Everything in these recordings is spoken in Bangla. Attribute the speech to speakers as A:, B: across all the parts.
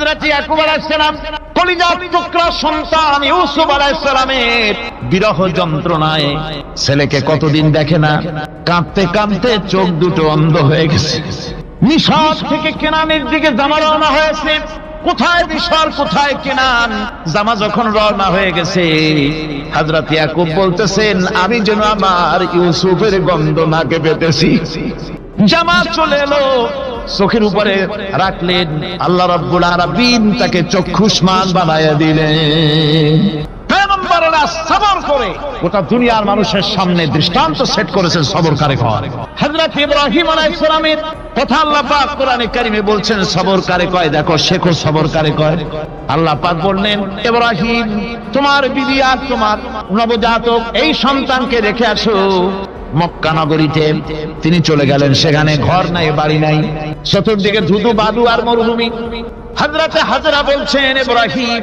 A: ইয়াকুব আলাইহিস সালাম, কলিজার টুকরা সন্তান ইউসুফ আলাইহিস সালামের বিরহ যন্ত্রণায় ছেলেকে কতদিন দেখে না? কাঁদতে কাঁদতে চোখ দুটো অন্ধ হয়ে গেছে। মিশর থেকে কেনানের দিকে জামা রওনা হয়েছে। কোথায় মিশর, কোথায় কেনান? জামা যখন রওনা হয়ে গেছে, হযরত ইয়াকুব বলতেছেন, আমি যেন আমার ইউসুফের গন্ধ নাকে পেতেছি। জামা চলে এলো। চোখের উপরে রাখলেন। আল্লাহ রব্বুল আলামিন তাকে চক্ষুষ্মান বানায়া দিলেন। সবর করে কয় দেখো শেখো সবর কারে কয় আল্লাহ বললেন তোমার আর তোমার এই সন্তানকে রেখে আসো। মক্কা নগরীতে তিনি চলে গেলেন। সেখানে ঘর নাই, বাড়ি নাই। চতুর্দিকে ধুধু, বাদু আর মরুভূমি। হাজরাতে হাজরা বলছেন ইব্রাহিম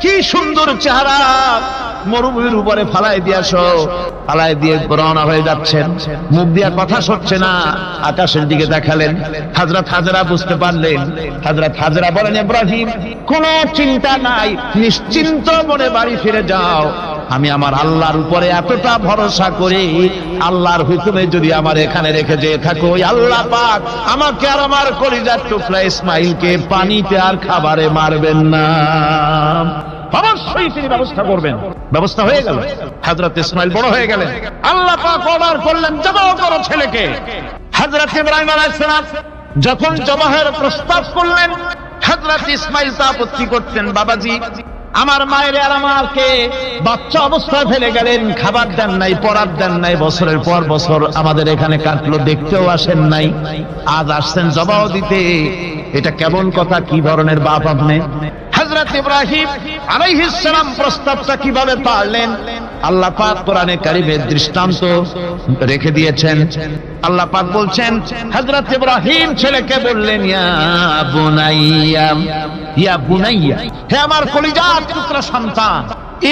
A: কি সুন্দর চেহারা। মরুভূমির উপরে ফালাই দিয়াছ ফালাই দিয়ে রওনা হয়ে যাচ্ছেন। মুখ দিয়া কথা সরছে না। আকাশের দিকে দেখালেন। হাজরত হাজরা বুঝতে পারলেন। হাজরত হাজরা বলেন, ইব্রাহিম, কোনো চিন্তা নাই। নিশ্চিন্ত মনে বাড়ি ফিরে যাও। আমি আমার আল্লাহর উপরে এতটা ভরসা করি, আল্লাহর হুকুমে যদি আমার এখানে রেখে যেয়ে থাকো আল্লাহ পাক আমাকে আর আমার কলিজার টুকরা ইসমাইলকে পানিতে আর খাবারে মারবেন না। অবশ্যই তিনি ব্যবস্থা করবেন। ব্যবস্থা হয়ে গেল। হাজরত ইসমাইল বড় হয়ে গেলেন। আল্লাহ অর্ডার করলেন জবাব করো ছেলেকে। হাজরত ইব্রাহিম যখন জবাহের প্রস্তাব করলেন হাজরত ইসমাইল তা আপত্তি করতেন বাবাজি? আমার মায়ের আর আমাকে বাচ্চা অবস্থায় ফেলে গেলেন, খাবার দেন নাই পড়ার দেন নাই, বছরের পর বছর আমাদের এখানে কাটলো, দেখতেও আসেন নাই। আজ আসছেন জবাব দিতে। এটা কেমন কথা? কি ধরনের বাপ আপনি? হযরত ইব্রাহিম আলাইহিস সালাম প্রস্তাবটা কীভাবে পারলেন? আল্লাহ পাক কোরআনে কারিমের দৃষ্টান্ত রেখে দিয়েছেন। আল্লাহ পাক বলছেন, হযরত ইব্রাহিম ছেলেকে বললেন, ইয়া বুনাইয়া ইয়া বুনাইয়া, হে আমার কলিজার টুকরা সন্তান,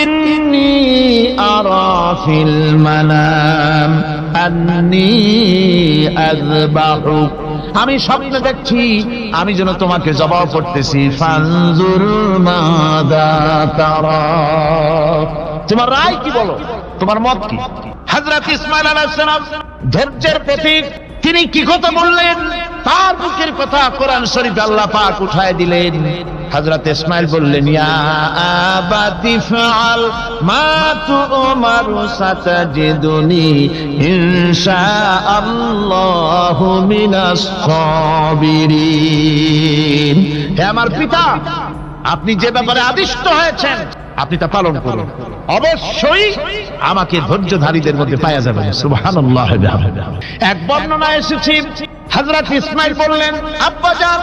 A: ইন্নি আরা মানাম, আন্নি আযবাহুক আমি স্বপ্নে দেখছি, আমি যেন তোমাকে জবাব করতেছি তোমার রায় কি বলো? তোমার মত কি? হজরত ইসমাইল আলাইহিস ধৈর্যের প্রতীক, তিনি কি কথা বললেন? তার মুখের কথা কোরআন শরীফ আল্লাহ পাক উঠায় দিলেন। হযরত ইসমাইল বললেন আমার পিতা আপনি যে ব্যাপারে আদিষ্ট হয়েছেন আপনি তা পালন করুন। অবশ্যই আমাকে ধৈর্যধারীদের মধ্যে পাওয়া যাবে সুবহানাল্লাহ। এক বর্ণনা এসেছি। হযরত ইসমাইল বললেন, আব্বা যান,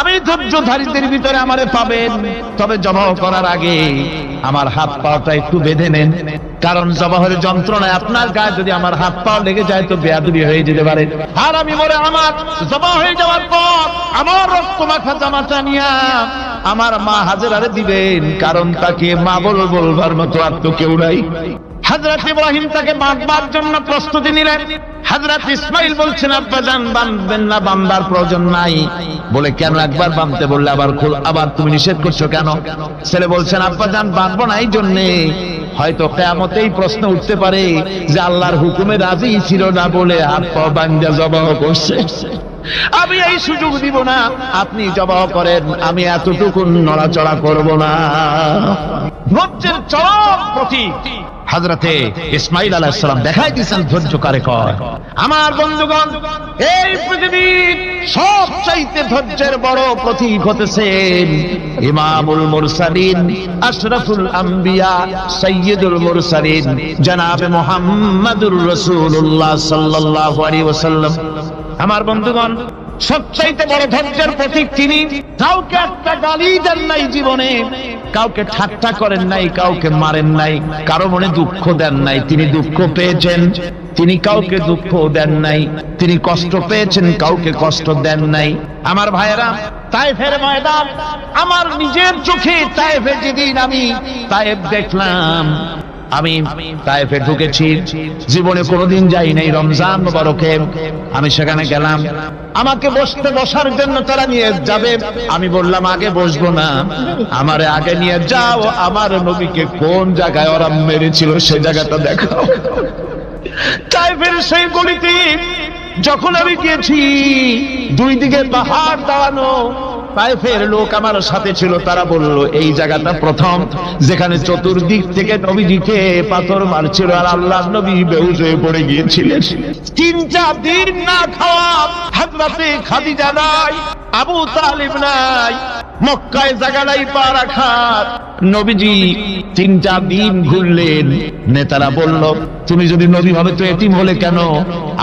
A: আমি ধৈর্যধারীদের ভিতরে আমারে পাবেন। তবে জবাহ করার আগে আমার হাত পাটা একটু বেঁধে নেন। কারণ জবাহের যন্ত্রণায় আপনার গায়ে যদি আমার হাত পা লেগে যায়, তো বেয়াদবি হয়ে যেতে পারে। আর আমি মরে আমার জবা হয়ে যাওয়ার পর আমার রক্ত মাখা জামাটা নিয়া আমার মা হাজারে দিবেন কারণ তাকে মা বল বলবার মতো আর তো কেউ নাই। হযরত ইব্রাহিম তাকে বাঁধবার জন্য প্রস্তুতি নিলেন। হযরত ইসমাইল বলছেন, আব্বা বাঁধবেন না, বাঁধবার প্রয়োজন নাই। বলে, কেন একবার বাঁধতে? বললে, আবার খুল, আবার তুমি নিষেধ করছ কেন? ছেলে বলছেন, আব্বা জান, বাঁধবো না এই জন্যে। হয়তো কেয়ামতেই প্রশ্ন উঠতে পারে যে আল্লাহর হুকুমে রাজি ছিল না বলে হাত পা জবাহ করছে। আমি এই সুযোগ দিব না, আপনি জবাব করেন, আমি এতটুকু নড়াচড়া করব না। ধৈর্যের চরম প্রতীক। হাজরতে ইসমাইল আলাইহিস সালাম দেখাই দিয়েছেন ধৈর্য কারে আমার বন্ধুগণ, এই পৃথিবীর সবচাইতে ধৈর্যের বড় প্রতীক হতেছেন ইমামুল মুরসালিন, আশরাফুল আম্বিয়া, সাইয়্যিদুল মুরসালিন, জনাবে মুহাম্মাদুর রাসূলুল্লাহ সাল্লাল্লাহু ওয়াসাল্লাম। আমার বন্ধুগণ, সবচাইতে বড় ধৈর্যের প্রতীক তিনি। কাউকে একটা গালি দেন নাই জীবনে। কাউকে ঠাট্টা করেন নাই, কাউকে মারেন নাই, কারও মনে দুঃখ দেন নাই। তিনি দুঃখ পেয়েছেন, তিনি কাউকে দুঃখ দেন নাই, তিনি কষ্ট পেয়েছেন, কাউকে কষ্ট দেন নাই। আমার ভাইয়েরা, তাইফের ময়দান, আমার নিজের চোখে তাইফে যেদিন আমি তাইফ দেখলাম আমি তাইফে ঢুকেছি জীবনে কোনোদিন যাই নাই, রমজান মোবারকে। আমি সেখানে গেলাম। আমাকে বসতে বসার জন্য তারা নিয়ে যাবে। আমি বললাম, আগে বসবো না। আমারে আগে নিয়ে যাও। আমার নবীকে কোন জায়গায় ওরা মেরেছিল সে জায়গাটা দেখাও। তাইফের সেই গলিতে যখন আমি গিয়েছি, দুই দিকে পাহাড় দাঁড়ানো তাইফের লোক আমার সাথে ছিল, তারা বলল, এই জায়গাটা প্রথম, যেখানে চতুর্দিক থেকে নবীজিকে পাথর মারছিল আর আল্লাহ নবী বেউজ হয়ে পড়ে গিয়েছিলেন। তিন চার দিন না খাওয়া, হাজরাতে খাদিজা নাই, আবু তালিব নাই, মক্কায় জায়গাটাই পা রাখার। নবীজি তিন চার দিন ঘুরলেন। নেতারা বলল, তুমি যদি নবী হবে তো এতিম হলে কেন?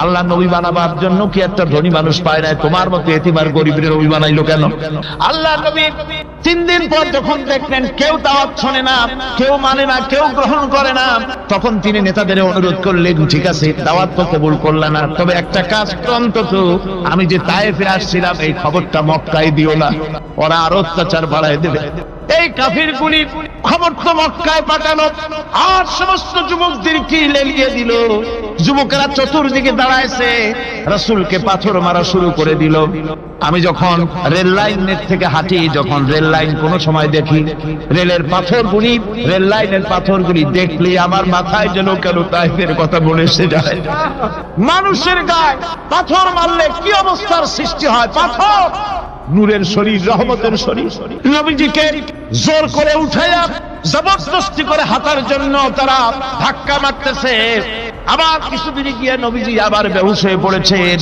A: আল্লাহ নবী বানাবার জন্য কি একটা ধনী মানুষ পায় না তোমার মতো এতিম আর গরিবের নবী বানাইলো কেন? আল্লাহ নবী তিন দিন পর যখন দেখলেন, কেউ দাওয়াত শোনে না, কেউ মানে না, কেউ গ্রহণ করে না, তখন তিনি নেতাদের অনুরোধ করলেন, ঠিক আছে, দাওয়াত তো কবুল করলে না, তবে একটা কাজ অন্তত। আমি যে তায়েফে আসছিলাম, এই খবরটা মক্কায় দিও না। ওরা আরও অত্যাচার বাড়ায় দেবে। এই কাফির গুলি খবর তো মক্কায় পাঠানো। আর সমস্ত যুবকদেরকে লেলিয়ে দিল? যুবকেরা চতুর্দিকে দাঁড়াইছে, রসুলকে পাথর মারা শুরু করে দিল। আমি যখন রেল লাইনের থেকে হাঁটি, যখন রেল লাইন কোন সময় দেখি, রেলের পাথরগুলি রেল লাইনের পাথরগুলি দেখলে আমার মাথায় যেন কেন তাইফের কথা মনে এসে যায়। মানুষের গায়ে পাথর মারলে কি অবস্থার সৃষ্টি হয়? পাথর! নূরের শরীর, রহমতের শরীর। নবীজিকে জোর করে উঠাইয়া জবরদস্তি করে হাতার জন্য তারা ধাক্কা মারতেছে। আবার কিছুদিন গিয়ে নবীজি আবার বেহুশ হয়ে পড়েছেন।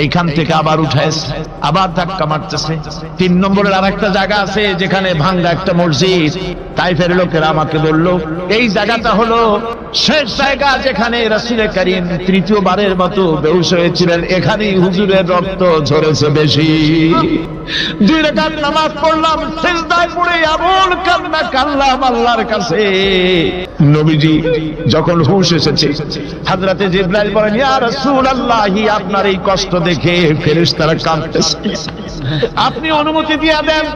A: এইখান থেকে আবার উঠাইছে, আবার ধাক্কা মারতেছে। তিন নম্বরের আর একটা জায়গা আছে, যেখানে ভাঙ্গা একটা মসজিদ। তাইফের লোকেরা আমাকে বলল, এই জায়গাটা হলো শেষ জায়গা যেখানে রাসুলের কারিম তৃতীয়বারের মতো বেহুশ হয়েছিলেন, এখানেই হুজুরের রক্ত ঝরেছে বেশি। আপনার এই কষ্ট দেখে ফেরেশতারা কাঁদতেছে। আপনি অনুমতি দিয়ে দেন,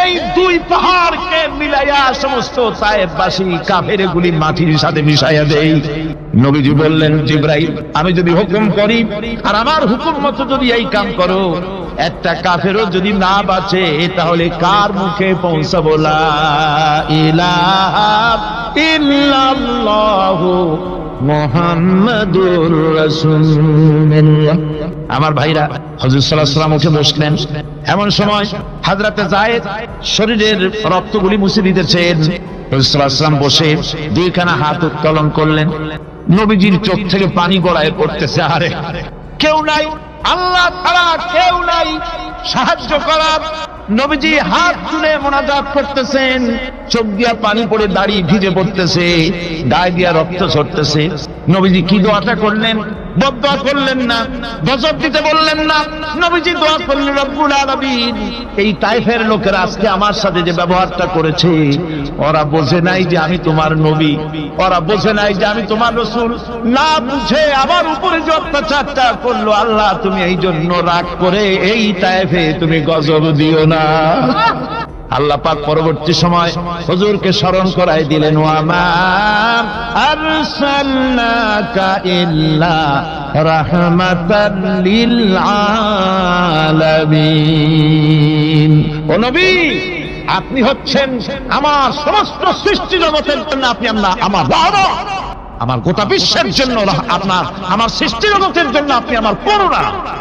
A: এই দুই পাহাড়কে মিলাইয়া সমস্ত তায়েববাসী কাফের গুলি মাটির সাথে মিশাইয়া দেই নবীজি বললেন, জিব্রাইল, আমি যদি হুকুম করি, আর আমার হুকুম মতো যদি এই কাম করো, একটা কাফেরও যদি না বাঁচে, তাহলে কার মুখে পৌঁছাবো? মুহাম্মাদুর আমার ভাইরা আলাইহি ওয়াসাল্লাম উঠে বসলেন। এমন সময় হযরতে যায়েদ শরীরের রক্তগুলি মুছে দিতেছেন ওয়াসাল্লাম বসে দুইখানা হাত উত্তোলন করলেন। নবীজির চোখ থেকে পানি গড়ায় পড়তেছে, আরে। কেউ নাই, আল্লাহ ছাড়া কেউ নাই, সাহায্য করার। নবীজি হাত তুলে মোনাজাত করতেছেন, চোখ দিয়া পানি পড়ে দাড়ি ভিজে পড়তেছে, গায়ে দিয়া রক্ত ঝরতেছে। নবীজি কি দোয়াটা করলেন? বদয়া করলেন না, গজব দিতে বললেন না। নবীজি দোয়া করলেন, রব্বুল আলামিন। এই লোকেরা আজকে আমার সাথে যে ব্যবহারটা করেছে, ওরা বোঝে নাই যে আমি তোমার নবী। ওরা বোঝে নাই যে আমি তোমার রসুল। না বুঝে আমার উপরে যে অত্যাচারটা করল, আল্লাহ তুমি এই জন্য রাগ করে এই তাইফে তুমি গজব দিও না। আল্লাহ পাক পরবর্তী সময় হুজুরকে স্মরণ করাই দিলেন ও নবী, আপনি হচ্ছেন আমার সমস্ত সৃষ্টি জগতের জন্য আপনি আমরা আমার আমার গোটা বিশ্বের জন্য আপনার, আমার সৃষ্টি জগতের জন্য আপনি আমার করুণা